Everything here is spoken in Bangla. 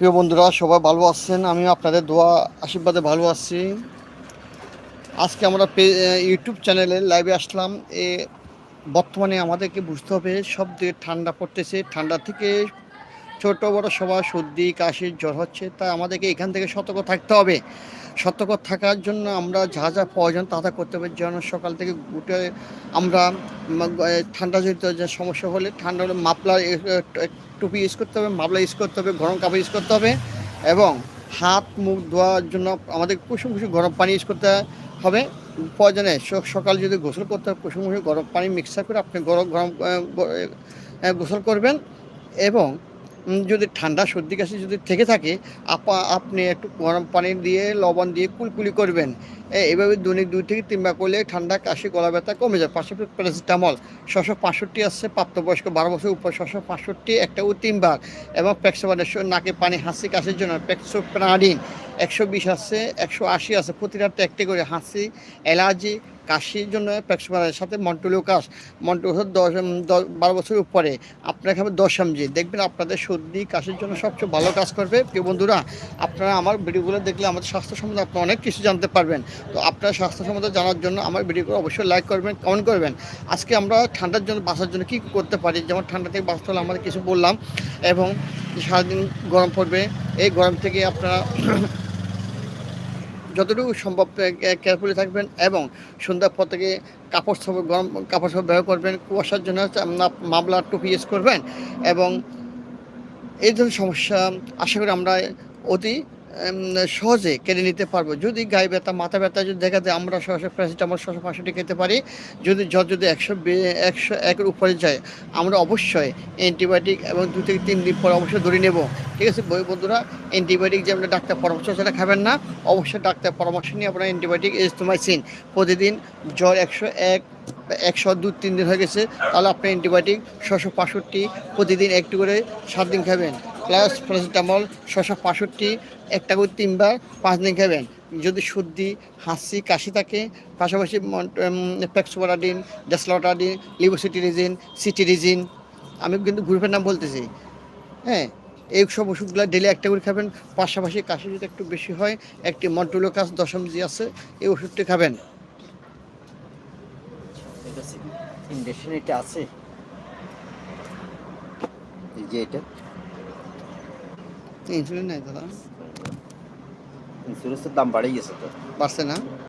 প্রিয় বন্ধুরা, সবাই ভালো আছেন? আমি আপনাদের দোয়া, আশীর্বাদে ভালো আছি। আজকে আমরা ইউটিউব চ্যানেলে লাইভে আসলাম। এ, বর্তমানে আমাদেরকে বুঝতে হবে সব দিকে ঠান্ডা পড়তেছে। ঠান্ডা থেকে ছোট বড় সবার সর্দি, কাশির জ্বর হচ্ছে, তাই আমাদেরকে এখান থেকে সতর্ক থাকতে হবে। সতর্ক থাকার জন্য আমরা যা যা প্রয়োজন তা তা করতে হবে, যেন সকাল থেকে উঠে আমরা ঠান্ডাজনিত যে সমস্যা হলে ঠান্ডা হলে মাপলার টুপি ইউজ করতে হবে মাপলা ইউজ করতে হবে, গরম কাপড় ইউজ করতে হবে এবং হাত, মুখ ধোয়ার জন্য আমাদের কুসুম কুসুম গরম পানি ইউজ করতে হবে। প্রয়োজনে সকাল যদি গোসল করতে হয়, কুসুম কুসুম গরম পানি মিক্সার করে আপনি গরম গরম গোসল করবেন এবং যদি ঠান্ডা সর্দি কাশি যদি থেকে থাকে, আপা, আপনি একটু গরম পানি দিয়ে, লবণ দিয়ে কুলকুলি করবেন। এভাবে দৈনিক দুই থেকে তিনবার করলে ঠান্ডা কাশি, গলা ব্যথা কমে যায়। পাশাপাশি প্যারাসিটামল ছশো পাঁষট্টি আসছে প্রাপ্তবয়স্ক, বারো বছর উপর ছশো পাঁষট্টি, একটা ও তিনবার। এবং প্যাক্সোবানের নাকে পানি, হাসি, কাশির জন্য প্যাক্সোপ্রাডিন একশো বিশ আছে একশো আশি আছে। প্রতি রাতে একটি করে হাসি অ্যালার্জি কাশির জন্য প্যাক্সোবানের সাথে মন্টোলিওকাস মন্টোলিওকাস দশ উম, দশ বারো বছরের উপরে। আপনার খাবে দশ এমজি। দেখবেন আপনাদের সর্দি কাশির জন্য সবচেয়ে ভালো কাজ করবে। প্রিয় বন্ধুরা আপনারা আমার ভিডিওগুলো দেখলে আমাদের স্বাস্থ্য সম্বন্ধে আপনারা অনেক কিছু জানতে পারবেন। তো আপনার স্বাস্থ্য সম্বন্ধে জানার জন্য আমার ভিডিওগুলো অবশ্যই লাইক করবেন কমেন্ট করবেন। আজকে আমরা ঠান্ডার জন্য বাঁচার জন্য কী করতে পারি? যেমন ঠান্ডা থেকে বাঁচতে হলে আমাদের কিছু বললাম। এবং সারাদিন গরম পড়বে। এই গরম থেকে আপনারা যতটুকু সম্ভব কেয়ারফুলি থাকবেন এবং সন্ধ্যার পর থেকে কাপড় সব গরম কাপড় সব ব্যবহার করবেন, কুয়াশার জন্য মামলার টুপি ইউজ করবেন এবং এই ধরনের সমস্যা, আশা করি আমরা অতি সহজে কেড়ে নিতে পারব। যদি গায়ে ব্যথা, মাথা ব্যথা যদি দেখা যায় আমরা সরাসরি প্যারাসিটামল ছশো পাঁচশোটি খেতে পারি। যদি জ্বর যদি একশো একশো একের উপরে যায়, আমরা অবশ্যই অ্যান্টিবায়োটিক এবং দু থেকে তিন দিন পর অবশ্যই ধরে নেব। ঠিক আছে, বই বন্ধুরা? অ্যান্টিবায়োটিক যে আপনার ডাক্তার পরামর্শ সেটা খাবেন না, অবশ্যই ডাক্তার পরামর্শ নিয়ে আপনার অ্যান্টিবায়োটিক, এস্টোমাইসিন প্রতিদিন জ্বর একশো এক, একশো দু, তিন দিন হয়ে গেছে, তাহলে আপনি অ্যান্টিবায়োটিক ছশো পাঁষট্টি প্রতিদিন একটু করে সাত দিন খাবেন। প্লাস প্যারাসিটামল ছশো পাঁষট্টি, একটা করে তিনবার পাঁচ দিন খাবেন। যদি সর্দি, হাসি, কাশি থাকে, পাশাপাশি প্যাক্সোপারাডিন ডেসলটাডিন লিবোসিটিরিজিন সিটিরিজিন আমি কিন্তু গ্রুপের নাম বলতেছি। হ্যাঁ এই সব ওষুধগুলো ডেলি একটা করে খাবেন, পাশাপাশি কাশি যদি একটু বেশি হয়, একটি মন্টুলোকাস দশম জি আছে, এই ওষুধটি খাবেন। আছে। যে এটা। ইনসুলিন নাই দাদা ইন্স্যুরেন্সের দাম বাড়ে গেছে তো বাড়ছে না